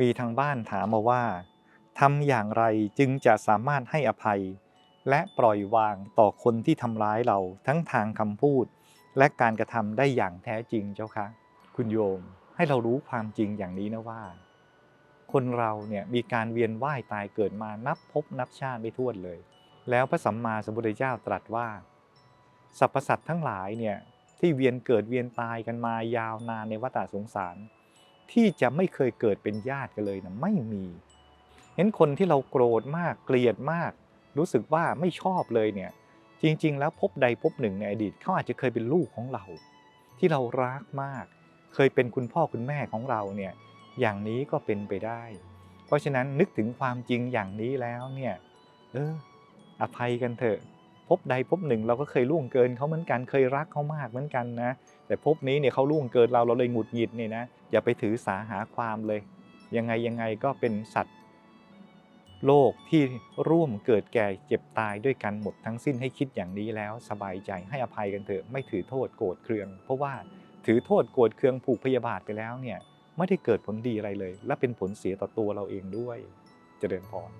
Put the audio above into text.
มีทางบ้านถามมาว่าทำอย่างไรจึงจะสามารถให้อภัย และปล่อยวางต่อคนที่ทำร้ายเราทั้งทางคำพูด และการกระทำได้อย่างแท้จริงเจ้าคะคุณโยมให้เรารู้ความจริงอย่างนี้นะว่า คนเราเนี่ยมีการเวียนว่ายตายเกิดมานับภพนับชาติไม่ถ้วนเลย แล้วพระสัมมาสัมพุทธเจ้าตรัสว่าสรรพสัตว์ทั้งหลายเนี่ยที่เวียนเกิดเวียนตายกันมายาวนานในวัฏสงสาร ที่จะไม่เคยเกิดเป็นญาติกันเลยนะไม่มีเห็นคนที่เราโกรธมากเกลียดมาก รู้สึกว่าไม่ชอบเลยเนี่ยจริง ๆ แล้วพบใดพบหนึ่งในอดีตเขาอาจจะเคยเป็นลูกของเรา ที่เรารักมาก เคยเป็นคุณพ่อคุณแม่ของเราเนี่ยอย่างนี้ก็เป็นไปได้ เพราะฉะนั้นนึกถึงความจริงอย่างนี้แล้วเนี่ยเอออภัยกันเถอะ พบใดพบหนึ่งเราก็เคยล่วงเกินเขาเหมือนกันเคยรักเขามากเหมือนกันนะ แต่พบนี้เนี่ยเขาล่วงเกินเราเราเลยหงุดหงิดเนี่ยนะอย่าไปถือสาหาความเลย ยังไงยังไงก็เป็นสัตว์โลกที่ร่วมเกิดแก่เจ็บตายด้วยกันหมดทั้งสิ้นให้คิดอย่างนี้แล้วสบายใจให้อภัยกันเถอะไม่ถือโทษโกรธเคือง เพราะว่าถือโทษโกรธเคืองผูกพยาบาทไปแล้วเนี่ยไม่ได้เกิดผลดีอะไรเลย และเป็นผลเสียต่อตัวเราเองด้วย เจริญพร